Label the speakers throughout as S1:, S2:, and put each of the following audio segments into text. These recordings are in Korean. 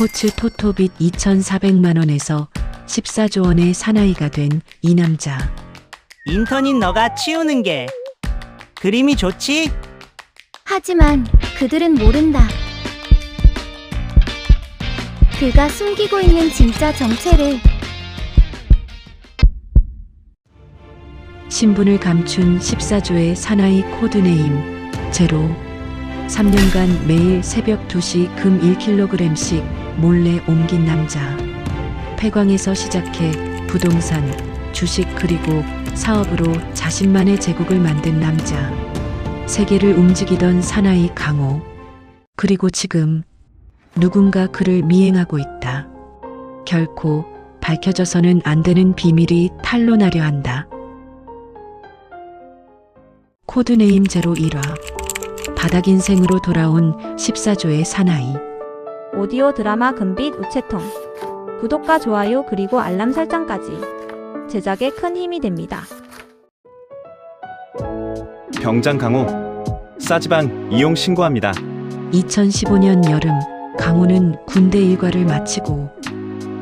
S1: 스포츠 토토빚 2,400만 원에서 14조 원의 사나이가 된 이 남자.
S2: 인턴인 너가 치우는 게 그림이 좋지?
S3: 하지만 그들은 모른다. 그가 숨기고 있는 진짜 정체를
S1: 신분을 감춘 14조의 사나이 코드네임 제로 3년간 매일 새벽 2시 금 1kg씩 몰래 옮긴 남자. 폐광에서 시작해 부동산, 주식 그리고 사업으로 자신만의 제국을 만든 남자. 세계를 움직이던 사나이 강호. 그리고 지금 누군가 그를 미행하고 있다. 결코 밝혀져서는 안 되는 비밀이 탄로나려 한다. 코드네임 제로 1화. 바닥 인생으로 돌아온 14조의 사나이
S4: 오디오 드라마 금빛 우체통. 구독과 좋아요 그리고 알람 설정까지. 제작에 큰 힘이 됩니다.
S5: 병장 강호 싸지방 이용 신고합니다.
S1: 2015년 여름 강호는 군대 일과를 마치고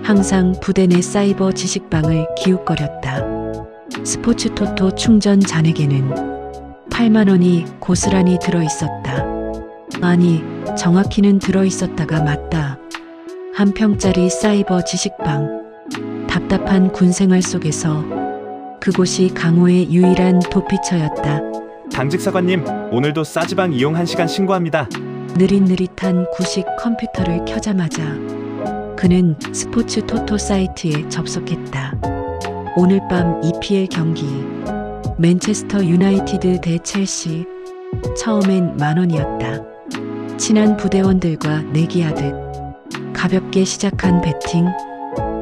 S1: 항상 부대 내 사이버 지식방을 기웃거렸다. 스포츠 토토 충전 잔액에는 8만 원이 고스란히 들어 있었다. 아니, 정확히는 들어 있었다가 맞다. 한 평짜리 사이버 지식방. 답답한 군 생활 속에서 그곳이 강호의 유일한 도피처였다.
S5: 당직 사관님 오늘도 싸지방 이용 1시간 신고합니다.
S1: 느릿느릿한 구식 컴퓨터를 켜자마자 그는 스포츠 토토 사이트에 접속했다. 오늘 밤 EPL 경기 맨체스터 유나이티드 대 첼시 처음엔 만 원이었다. 친한 부대원들과 내기하듯 가볍게 시작한 배팅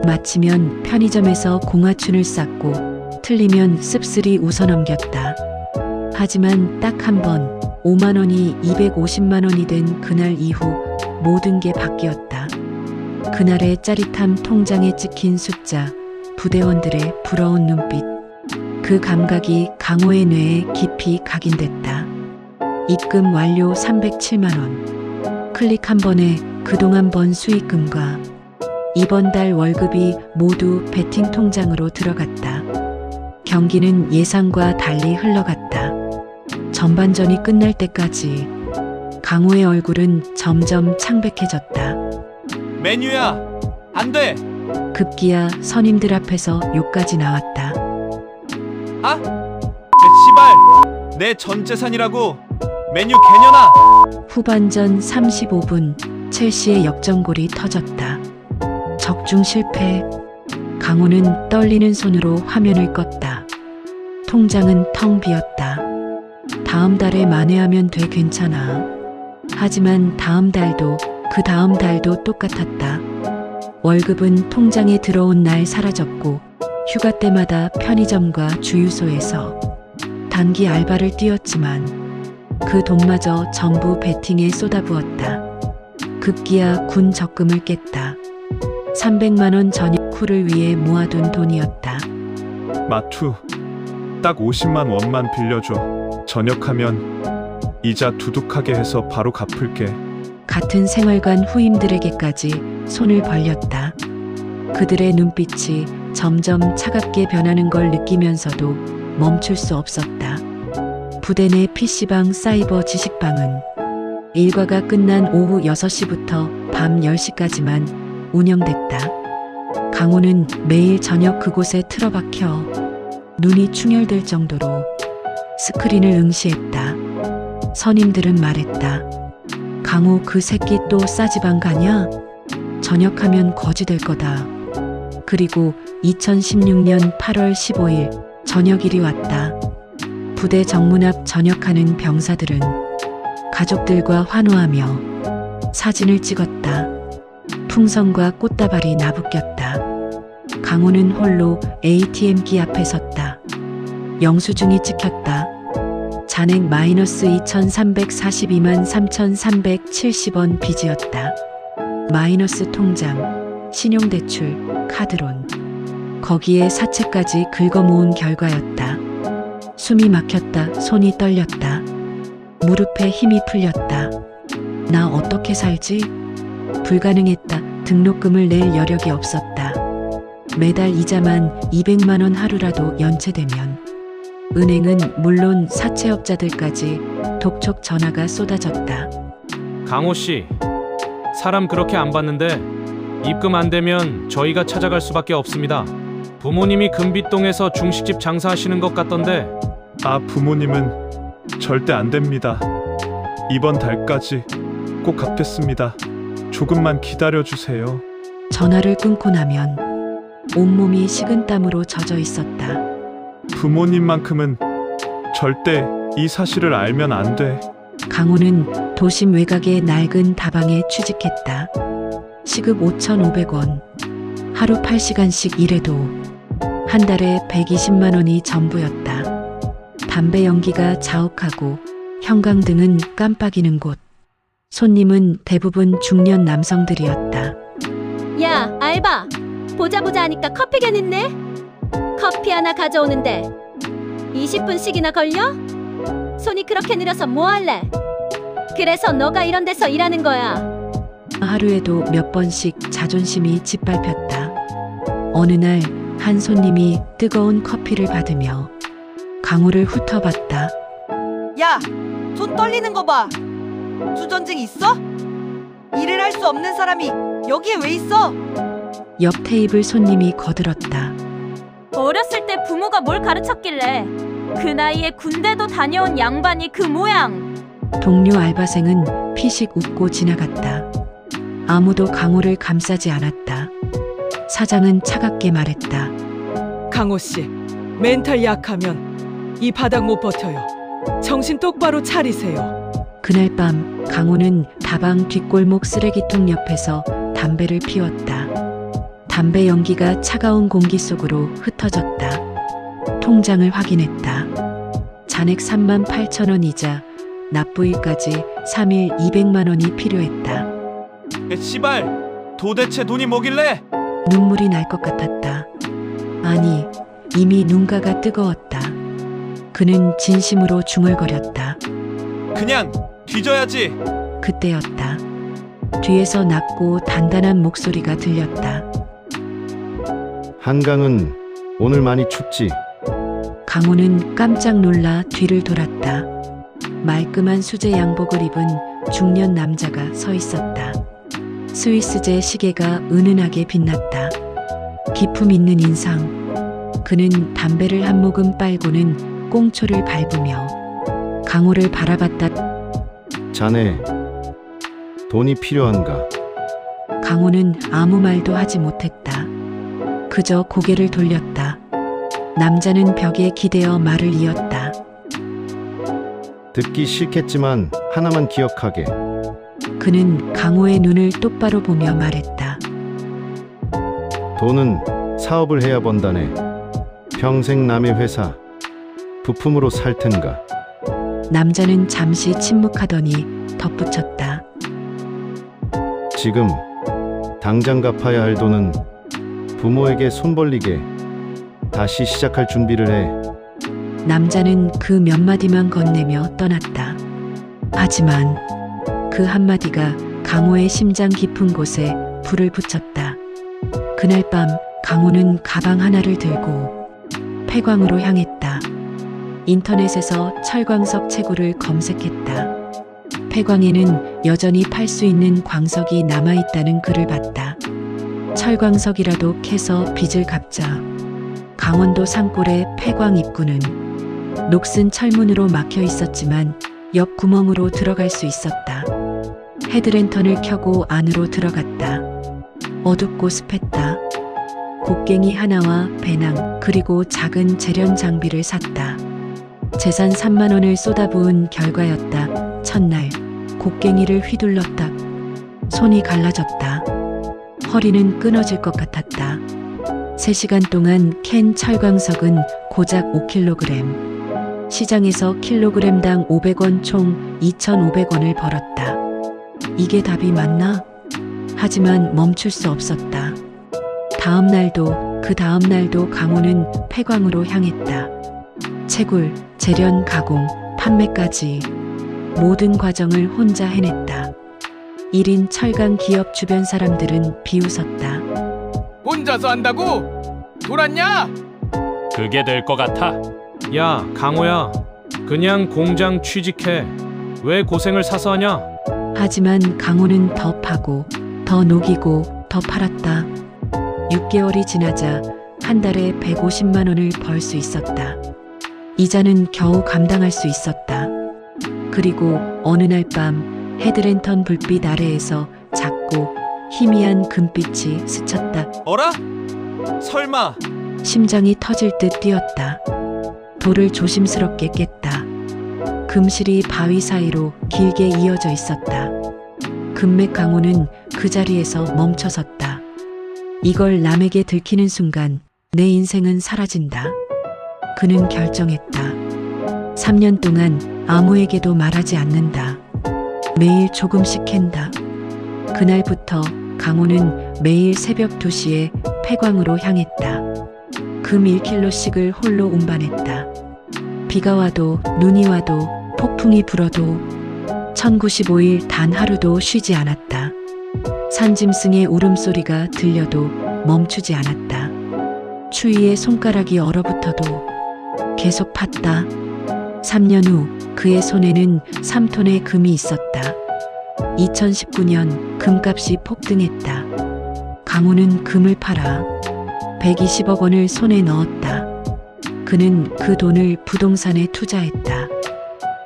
S1: 마치면 편의점에서 공화춘을 쌓고 틀리면 씁쓸히 웃어넘겼다. 하지만 딱 한 번 5만 원이 250만 원이 된 그날 이후 모든 게 바뀌었다. 그날의 짜릿함 통장에 찍힌 숫자, 부대원들의 부러운 눈빛, 그 감각이 강호의 뇌에 깊이 각인됐다. 입금 완료 307만 원. 클릭 한 번에 그동안 번 수익금과 이번 달 월급이 모두 베팅 통장으로 들어갔다. 경기는 예상과 달리 흘러갔다. 전반전이 끝날 때까지 강호의 얼굴은 점점 창백해졌다.
S5: 메뉴야 안 돼.
S1: 급기야 선임들 앞에서 욕까지 나왔다.
S5: 아 씨발 내 전 재산이라고 메뉴 개년아.
S1: 후반전 35분 첼시의 역전골이 터졌다. 적중 실패. 강호는 떨리는 손으로 화면을 껐다. 통장은 텅 비었다. 다음 달에 만회하면 돼 괜찮아. 하지만 다음 달도 그 다음 달도 똑같았다. 월급은 통장에 들어온 날 사라졌고 휴가 때마다 편의점과 주유소에서 단기 알바를 뛰었지만 그 돈마저 전부 베팅에 쏟아부었다. 급기야 군 적금을 깼다. 300만 원 전역 후를 위해 모아둔 돈이었다.
S6: 마투 딱 50만 원만 빌려줘 전역하면 이자 두둑하게 해서 바로 갚을게
S1: 같은 생활관 후임들에게까지 손을 벌렸다. 그들의 눈빛이 점점 차갑게 변하는 걸 느끼면서도 멈출 수 없었다. 부대 내 PC방 사이버 지식방은 일과가 끝난 오후 6시부터 밤 10시까지만 운영됐다. 강호는 매일 저녁 그곳에 틀어박혀 눈이 충혈될 정도로 스크린을 응시했다. 선임들은 말했다. 강호 그 새끼 또 싸지방 가냐? 전역하면 거지 될 거다. 그리고 2016년 8월 15일 저녁일이 왔다. 부대 정문 앞 전역하는 병사들은 가족들과 환호하며 사진을 찍었다. 풍선과 꽃다발이 나부꼈다. 강호는 홀로 ATM기 앞에 섰다. 영수증이 찍혔다. 잔액 마이너스 2,342만 3,370원 빚이었다. 마이너스 통장, 신용대출, 카드론. 거기에 사채까지 긁어 모은 결과였다. 숨이 막혔다. 손이 떨렸다. 무릎에 힘이 풀렸다. 나 어떻게 살지? 불가능했다. 등록금을 낼 여력이 없었다. 매달 이자만 200만 원 하루라도 연체되면 은행은 물론 사채업자들까지 독촉 전화가 쏟아졌다.
S7: 강호 씨, 사람 그렇게 안 봤는데 입금 안 되면 저희가 찾아갈 수밖에 없습니다. 부모님이 금빛동에서 중식집 장사하시는 것 같던데
S6: 아, 부모님은 절대 안 됩니다. 이번 달까지 꼭 갚겠습니다. 조금만 기다려 주세요.
S1: 전화를 끊고 나면 온몸이 식은땀으로 젖어 있었다.
S6: 부모님만큼은 절대 이 사실을 알면 안 돼.
S1: 강호는 도심 외곽의 낡은 다방에 취직했다. 시급 5,500원. 하루 8시간씩 일해도 한 달에 120만 원이 전부였다. 담배 연기가 자욱하고 형광등은 깜빡이는 곳. 손님은 대부분 중년 남성들이었다.
S8: 야, 알바. 보자 보자 하니까 커피견 있네. 커피 하나 가져오는데 20분씩이나 걸려? 손이 그렇게 느려서 뭐 할래? 그래서 너가 이런 데서 일하는 거야.
S1: 하루에도 몇 번씩 자존심이 짓밟혔다. 어느 날 한 손님이 뜨거운 커피를 받으며 강호를 훑어봤다.
S9: 야, 손 떨리는 거 봐. 주전증 있어? 일을 할 수 없는 사람이 여기에 왜 있어?
S1: 옆 테이블 손님이 거들었다.
S8: 어렸을 때 부모가 뭘 가르쳤길래 그 나이에 군대도 다녀온 양반이 그 모양.
S1: 동료 알바생은 피식 웃고 지나갔다. 아무도 강호를 감싸지 않았다. 사장은 차갑게 말했다.
S9: 강호 씨, 멘탈 약하면 이 바닥 못 버텨요. 정신 똑바로 차리세요.
S1: 그날 밤 강호는 다방 뒷골목 쓰레기통 옆에서 담배를 피웠다. 담배 연기가 차가운 공기 속으로 흩어졌다. 통장을 확인했다. 잔액 3만 8천 원이자 납부일까지 3일 200만 원이 필요했다.
S5: 씨발, 도대체 돈이 뭐길래?
S1: 눈물이 날 것 같았다. 아니, 이미 눈가가 뜨거웠다. 그는 진심으로 중얼거렸다.
S5: 그냥 뒤져야지.
S1: 그때였다. 뒤에서 낮고 단단한 목소리가 들렸다.
S10: 한강은 오늘 많이 춥지.
S1: 강호는 깜짝 놀라 뒤를 돌았다. 말끔한 수제 양복을 입은 중년 남자가 서 있었다. 스위스제 시계가 은은하게 빛났다. 기품 있는 인상. 그는 담배를 한 모금 빨고는 꽁초를 밟으며 강호를 바라봤다.
S10: 자네 돈이 필요한가?
S1: 강호는 아무 말도 하지 못했다. 그저 고개를 돌렸다. 남자는 벽에 기대어 말을 이었다.
S10: 듣기 싫겠지만 하나만 기억하게.
S1: 그는 강호의 눈을 똑바로 보며 말했다.
S10: 돈은 사업을 해야 번다네. 평생 남의 회사 부품으로 살 텐가.
S1: 남자는 잠시 침묵하더니 덧붙였다.
S10: 지금 당장 갚아야 할 돈은 부모에게 손 벌리게 다시 시작할 준비를 해.
S1: 남자는 그 몇 마디만 건네며 떠났다. 하지만 그 한마디가 강호의 심장 깊은 곳에 불을 붙였다. 그날 밤 강호는 가방 하나를 들고 폐광으로 향했다. 인터넷에서 철광석 채굴을 검색했다. 폐광에는 여전히 팔 수 있는 광석이 남아있다는 글을 봤다. 철광석이라도 캐서 빚을 갚자. 강원도 산골의 폐광 입구는 녹슨 철문으로 막혀 있었지만 옆 구멍으로 들어갈 수 있었다. 헤드랜턴을 켜고 안으로 들어갔다. 어둡고 습했다. 곡괭이 하나와 배낭 그리고 작은 재련 장비를 샀다. 재산 3만 원을 쏟아부은 결과였다. 첫날 곡괭이를 휘둘렀다. 손이 갈라졌다. 허리는 끊어질 것 같았다. 3시간 동안 캔 철광석은 고작 5kg. 시장에서 킬로그램당 500원 총 2,500원을 벌었다. 이게 답이 맞나? 하지만 멈출 수 없었다. 다음 날도 그 다음 날도 강호는 폐광으로 향했다. 채굴, 재련, 가공, 판매까지 모든 과정을 혼자 해냈다. 1인 철강 기업 주변 사람들은 비웃었다.
S11: 혼자서 한다고? 돌았냐?
S5: 그게 될 것 같아.
S7: 야, 강호야. 그냥 공장 취직해. 왜 고생을 사서 하냐?
S1: 하지만 강호는 더 파고, 더 녹이고, 더 팔았다. 6개월이 지나자 한 달에 150만 원을 벌 수 있었다. 이자는 겨우 감당할 수 있었다. 그리고 어느 날 밤 헤드랜턴 불빛 아래에서 작고 희미한 금빛이 스쳤다.
S5: 어라? 설마
S1: 심장이 터질 듯 뛰었다. 돌을 조심스럽게 깼다. 금실이 바위 사이로 길게 이어져 있었다. 금맥 강호는 그 자리에서 멈춰섰다. 이걸 남에게 들키는 순간 내 인생은 사라진다. 그는 결정했다. 3년 동안 아무에게도 말하지 않는다. 매일 조금씩 캔다. 그날부터 강호는 매일 새벽 2시에 폐광으로 향했다. 금 1킬로씩을 홀로 운반했다. 비가 와도 눈이 와도 폭풍이 불어도 1095일 단 하루도 쉬지 않았다. 산짐승의 울음소리가 들려도 멈추지 않았다. 추위에 손가락이 얼어붙어도 계속 팠다. 3년 후 그의 손에는 3톤의 금이 있었다. 2019년 금값이 폭등했다. 강호는 금을 팔아 120억 원을 손에 넣었다. 그는 그 돈을 부동산에 투자했다.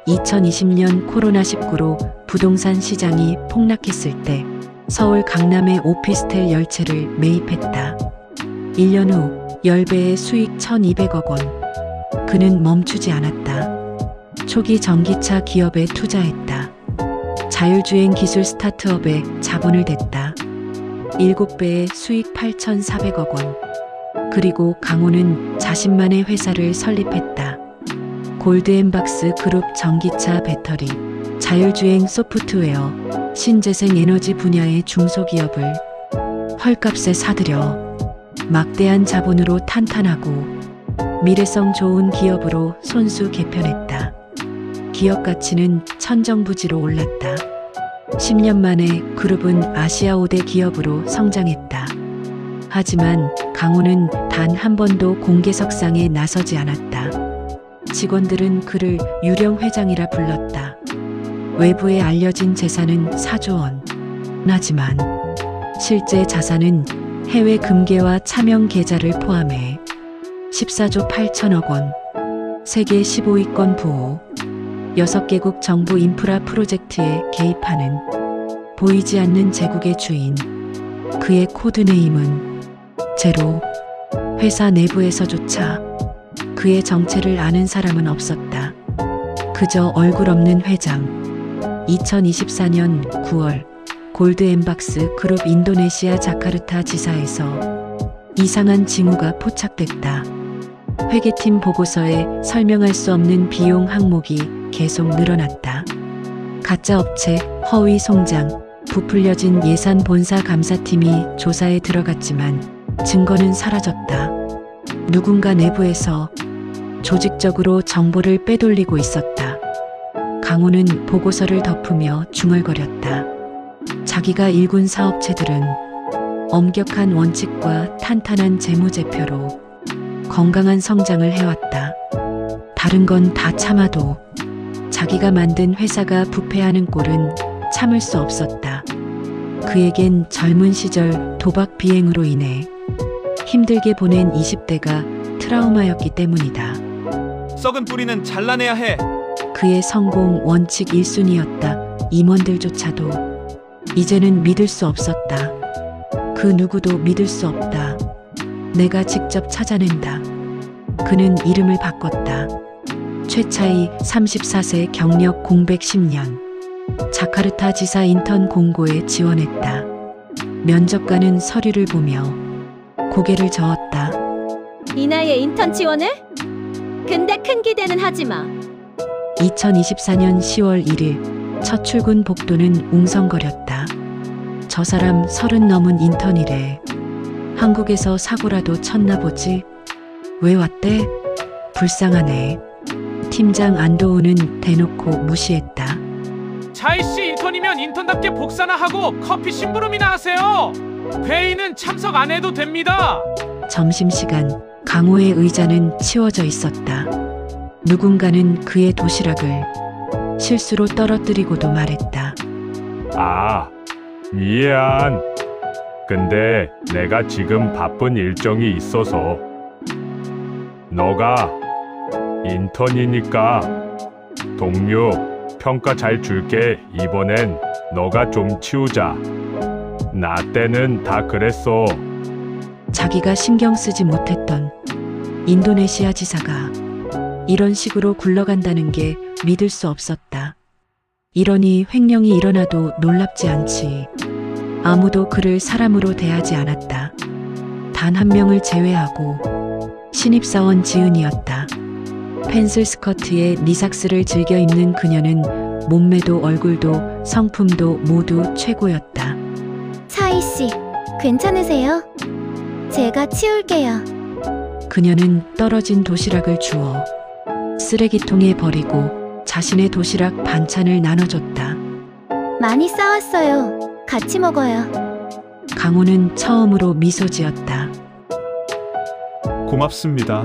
S1: 2020년 코로나19로 부동산 시장이 폭락했을 때 서울 강남의 오피스텔 열채를 매입했다. 1년 후 10배의 수익 1200억 원. 그는 멈추지 않았다. 초기 전기차 기업에 투자했다. 자율주행 기술 스타트업에 자본을 댔다. 7배의 수익 8,400억 원. 그리고 강호는 자신만의 회사를 설립했다. 골드앤박스 그룹 전기차 배터리, 자율주행 소프트웨어, 신재생 에너지 분야의 중소기업을 헐값에 사들여 막대한 자본으로 탄탄하고 미래성 좋은 기업으로 손수 개편했다. 기업 가치는 천정부지로 올랐다. 10년 만에 그룹은 아시아 5대 기업으로 성장했다. 하지만 강호는 단 한 번도 공개석상에 나서지 않았다. 직원들은 그를 유령 회장이라 불렀다. 외부에 알려진 재산은 4조 원. 하지만 실제 자산은 해외 금괴와 차명 계좌를 포함해 14조 8천억 원. 세계 15위권 부호. 6개국 정부 인프라 프로젝트에 개입하는 보이지 않는 제국의 주인. 그의 코드네임은 제로. 회사 내부에서조차 그의 정체를 아는 사람은 없었다. 그저 얼굴 없는 회장. 2024년 9월 골드엠박스 그룹 인도네시아 자카르타 지사에서 이상한 징후가 포착됐다. 회계팀 보고서에 설명할 수 없는 비용 항목이 계속 늘어났다. 가짜 업체, 허위 송장, 부풀려진 예산 본사 감사팀이 조사에 들어갔지만 증거는 사라졌다. 누군가 내부에서 조직적으로 정보를 빼돌리고 있었다. 강호는 보고서를 덮으며 중얼거렸다. 자기가 일군 사업체들은 엄격한 원칙과 탄탄한 재무제표로 건강한 성장을 해왔다. 다른 건 다 참아도 자기가 만든 회사가 부패하는 꼴은 참을 수 없었다. 그에겐 젊은 시절 도박 비행으로 인해 힘들게 보낸 20대가 트라우마였기 때문이다.
S5: 썩은 뿌리는 잘라내야 해.
S1: 그의 성공 원칙 1순위였다. 임원들조차도 이제는 믿을 수 없었다. 그 누구도 믿을 수 없다. 내가 직접 찾아낸다. 그는 이름을 바꿨다. 최차이 34세 경력 공백 10년. 자카르타 지사 인턴 공고에 지원했다. 면접관은 서류를 보며 고개를 저었다.
S8: 이 나이에 인턴 지원을? 근데 큰 기대는 하지 마.
S1: 2024년 10월 1일 첫 출근 복도는 웅성거렸다. 저 사람 서른 넘은 인턴이래. 한국에서 사고라도 쳤나 보지? 왜 왔대? 불쌍하네. 팀장 안도우는 대놓고 무시했다.
S11: 차이씨 인턴
S7: 인턴이면 인턴답게 복사나 하고 커피 심부름이나 하세요. 회의는 참석 안 해도 됩니다.
S1: 점심시간 강호의 의자는 치워져 있었다. 누군가는 그의 도시락을 실수로 떨어뜨리고도 말했다.
S6: 아, 미안. 근데 내가 지금 바쁜 일정이 있어서 너가 인턴이니까 동료 평가 잘 줄게. 이번엔 너가 좀 치우자. 나 때는 다 그랬어.
S1: 자기가 신경 쓰지 못했던 인도네시아 지사가 이런 식으로 굴러간다는 게 믿을 수 없었다. 이러니 횡령이 일어나도 놀랍지 않지. 아무도 그를 사람으로 대하지 않았다. 단 한 명을 제외하고 신입사원 지은이었다. 펜슬 스커트에 니삭스를 즐겨 입는 그녀는 몸매도 얼굴도 성품도 모두 최고였다.
S3: 차이 씨, 괜찮으세요? 제가 치울게요.
S1: 그녀는 떨어진 도시락을 주워 쓰레기통에 버리고 자신의 도시락 반찬을 나눠줬다.
S3: 많이 싸왔어요. 같이 먹어요.
S1: 강호는 처음으로 미소 지었다.
S6: 고맙습니다.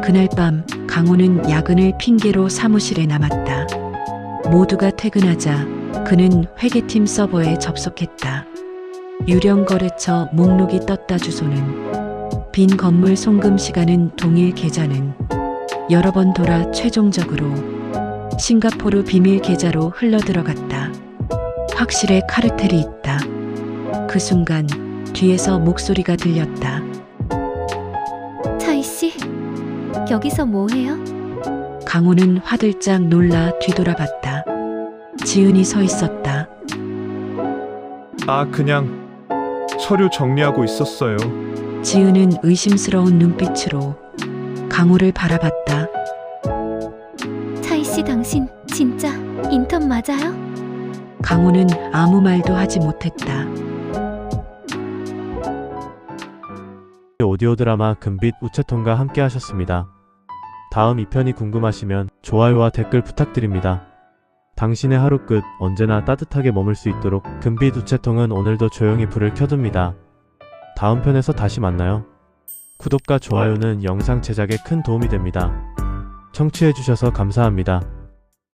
S1: 그날 밤 강호는 야근을 핑계로 사무실에 남았다. 모두가 퇴근하자 그는 회계팀 서버에 접속했다. 유령 거래처 목록이 떴다 주소는 빈 건물 송금 시간은 동일 계좌는 여러 번 돌아 최종적으로 싱가포르 비밀 계좌로 흘러들어갔다. 확실해 카르텔이 있다. 그 순간 뒤에서 목소리가 들렸다.
S3: 여기서 뭐 해요?
S1: 강호는 화들짝 놀라 뒤돌아봤다. 지은이 서 있었다.
S6: 아, 그냥 서류 정리하고 있었어요.
S1: 지은은 의심스러운 눈빛으로 강호를 바라봤다.
S3: 차이 씨 당신 진짜 인턴 맞아요?
S1: 강호는 아무 말도 하지 못했다.
S12: 오디오 드라마 금빛 우체통과 함께 하셨습니다. 다음 2편이 궁금하시면 좋아요와 댓글 부탁드립니다. 당신의 하루 끝 언제나 따뜻하게 머물 수 있도록 금빛 우체통은 오늘도 조용히 불을 켜둡니다. 다음 편에서 다시 만나요. 구독과 좋아요는 영상 제작에 큰 도움이 됩니다. 청취해주셔서 감사합니다.